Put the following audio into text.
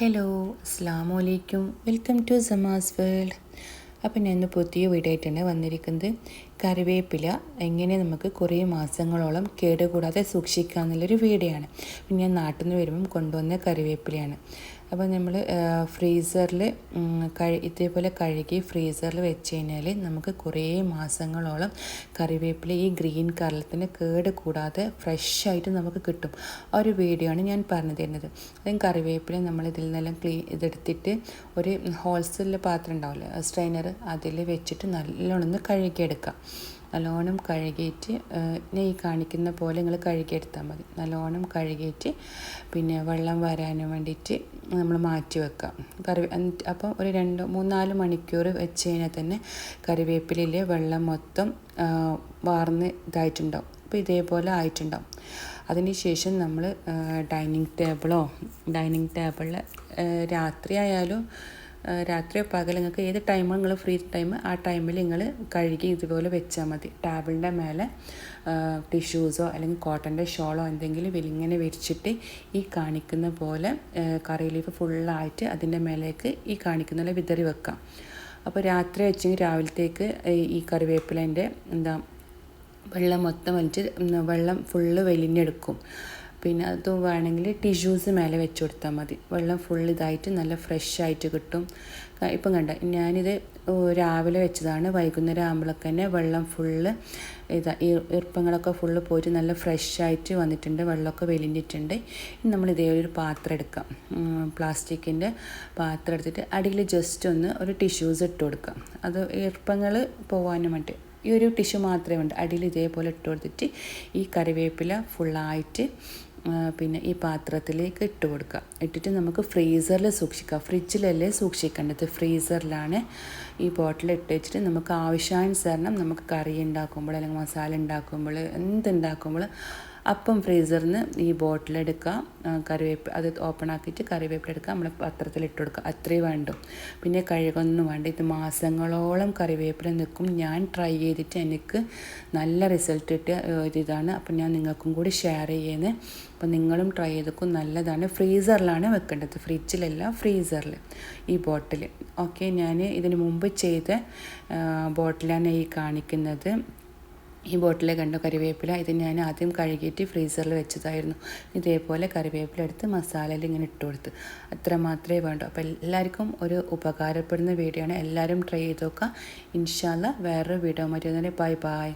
Hello അസ്സാം വലൈക്കും welcome to സമാസ് world. അപ്പം ഞാൻ പുതിയ വീടായിട്ടാണ് വന്നിരിക്കുന്നത് കറിവേപ്പില. എങ്ങനെ നമുക്ക് കുറേ മാസങ്ങളോളം കേടുകൂടാതെ സൂക്ഷിക്കുക എന്നുള്ളൊരു വീഡിയോയാണ് പിന്നെ ഞാൻ നാട്ടിൽ നിന്ന് വരുമ്പം കൊണ്ടുവന്ന കറിവേപ്പിലയാണ്. അപ്പോൾ നമ്മൾ ഫ്രീസറിൽ കഴി ഇതേപോലെ കഴുകി ഫ്രീസറിൽ വെച്ച് കഴിഞ്ഞാൽ നമുക്ക് കുറേ മാസങ്ങളോളം കറിവേപ്പില ഈ ഗ്രീൻ കളറിൽ കേട് കൂടാതെ ഫ്രഷ് ആയിട്ട് നമുക്ക് കിട്ടും. ആ ഒരു വീഡിയോ ആണ് ഞാൻ പറഞ്ഞു തരുന്നത്. അതും കറിവേപ്പില നമ്മൾ ഇതിൽ നിന്നെല്ലാം ക്ലീൻ ഇതെടുത്തിട്ട് ഒരു ഹോൾസെയിൽ പാത്രം ഉണ്ടാവില്ല സ്ട്രെയിനർ അതിൽ വെച്ചിട്ട് നല്ലോണം ഒന്ന് കഴുകിയെടുക്കാം. നല്ലോണം കഴുകിയിട്ട് ഈ കാണിക്കുന്ന പോലെ നിങ്ങൾ കഴുകിയെടുത്താൽ മതി. നല്ലോണം കഴുകിയിട്ട് പിന്നെ വെള്ളം വരാനും വേണ്ടിയിട്ട് നമ്മൾ മാറ്റി വെക്കാം. കറി അപ്പം ഒരു രണ്ട് മൂന്നാൽ മണിക്കൂർ വെച്ച് കഴിഞ്ഞാൽ തന്നെ കറിവേപ്പിലയിലെ വെള്ളം മൊത്തം വാർന്ന് ഇതായിട്ടുണ്ടാവും. അപ്പോൾ ഇതേപോലെ ആയിട്ടുണ്ടാവും. അതിനുശേഷം നമ്മൾ ഡൈനിങ് ടേബിളോ ഡൈനിങ് ടേബിളിൽ രാത്രി ആയാലും രാത്രിയോ പകൽ നിങ്ങൾക്ക് ഏത് ടൈമോ നിങ്ങൾ ഫ്രീ ടൈം ആ ടൈമിൽ നിങ്ങൾ കഴുകി ഇതുപോലെ വെച്ചാൽ മതി. ടേബിളിന്റെ മേലെ ടിഷ്യൂസോ അല്ലെങ്കിൽ കോട്ടന്റെ ഷോളോ എന്തെങ്കിലും വലിങ്ങനെ വെച്ചിട്ട് ഈ കാണിക്കുന്ന പോലെ കറി ലീഫ് ഫുള്ളായിട്ട് അതിന്റെ മേലേക്ക് ഈ കാണിക്കുന്ന പോലെ വിതറി വെക്കാം. അപ്പോൾ രാത്രി വെച്ചെങ്കിൽ രാവിലത്തേക്ക് ഈ കറിവേപ്പിലേന്റെ എന്താ വെള്ളം മൊത്തം വലിച്ച് വെള്ളം ഫുള്ള് വലിഞ്ഞെടുക്കും. പിന്നെ അത് വേണമെങ്കിൽ ടിഷ്യൂസ് മേലെ വെച്ച് കൊടുത്താൽ മതി. വെള്ളം ഫുൾ ഇതായിട്ട് നല്ല ഫ്രഷ് ആയിട്ട് കിട്ടും. ഇപ്പം കണ്ട ഞാനിത് രാവിലെ വെച്ചതാണ്. വൈകുന്നേരം ആകുമ്പോഴൊക്കെ തന്നെ വെള്ളം ഫുള്ള് ഇതാ ഈർപ്പങ്ങളൊക്കെ ഫുള്ള് പോയിട്ട് നല്ല ഫ്രഷ് ആയിട്ട് വന്നിട്ടുണ്ട്. വെള്ളമൊക്കെ വെലിഞ്ഞിട്ടുണ്ട് ഇനി നമ്മൾ ഇതേ ഒരു പാത്രം എടുക്കാം. പ്ലാസ്റ്റിക്കിന്റെ പാത്രം എടുത്തിട്ട് അടിയിൽ ജസ്റ്റ് ഒന്ന് ഒരു ടിഷ്യൂസ് ഇട്ട് കൊടുക്കാം. അത് ഈർപ്പങ്ങൾ പോകാനും വേണ്ടി. ഈ ഒരു ടിഷ്യൂ മാത്രമേ ഉണ്ട്. അടിയിൽ ഇതേപോലെ ഇട്ട് കൊടുത്തിട്ട് ഈ കറിവേപ്പില ഫുള്ളായിട്ട് പിന്നെ ഈ പാത്രത്തിലേക്ക് ഇട്ട് കൊടുക്കുക. ഇട്ടിട്ട് നമുക്ക് ഫ്രീസറിൽ സൂക്ഷിക്കാം ഫ്രിഡ്ജിലല്ലേ സൂക്ഷിക്കേണ്ടത്? ഫ്രീസറിലാണ് ഈ ബോട്ടിൽ ഇട്ട് വെച്ചിട്ട് നമുക്ക് ആവശ്യാനുസരണം നമുക്ക് കറി ഉണ്ടാക്കുമ്പോൾ അല്ലെങ്കിൽ മസാല ഉണ്ടാക്കുമ്പോൾ എന്തുണ്ടാക്കുമ്പോൾ അപ്പം ഫ്രീസറിൽ നിന്ന് ഈ ബോട്ടിലെടുക്കുക കറിവേപ്പ് അത് ഓപ്പൺ ആക്കിയിട്ട് കറിവേപ്പില എടുക്കുക നമ്മൾ പത്രത്തിൽ ഇട്ട് കൊടുക്കുക അത്രയും വേണ്ടു. പിന്നെ കഴുകൊന്നും വേണ്ട. ഇത് മാസങ്ങളോളം കറിവേപ്പില നിൽക്കും. ഞാൻ ട്രൈ ചെയ്തിട്ട് എനിക്ക് നല്ല റിസൾട്ട് കിട്ടിയ ഒരിതാണ് അപ്പം ഞാൻ നിങ്ങൾക്കും കൂടി ഷെയർ ചെയ്യുന്നത് അപ്പം നിങ്ങളും ട്രൈ ചെയ്തേക്കും. നല്ലതാണ്. ഫ്രീസറിലാണ് വെക്കേണ്ടത്. ഫ്രിഡ്ജിലല്ല ഫ്രീസറിൽ ഈ ബോട്ടിൽ ഓക്കെ ഞാൻ ഇതിന് മുമ്പ് ചെയ്ത ബോട്ടിലാണ് ഈ കാണിക്കുന്നത്. ഈ ബോട്ടിലെ കണ്ട കറിവേപ്പില ഇത് ഞാൻ ആദ്യം കഴുകിയിട്ട് ഫ്രീസറിൽ വെച്ചതായിരുന്നു. ഇതേപോലെ കറിവേപ്പില എടുത്ത് മസാലയിൽ ഇങ്ങനെ ഇട്ട് കൊടുത്ത്. അത്ര മാത്രമേ വേണ്ടൂ. അപ്പോൾ എല്ലാവർക്കും ഒരു ഉപകാരപ്പെടുന്ന വീഡിയോ ആണ്. എല്ലാവരും ട്രൈ ചെയ്ത് നോക്കുക. ഇൻഷാല്ല വേറൊരു വീഡിയോ മറ്റൊന്നിനെ ബൈ ബൈ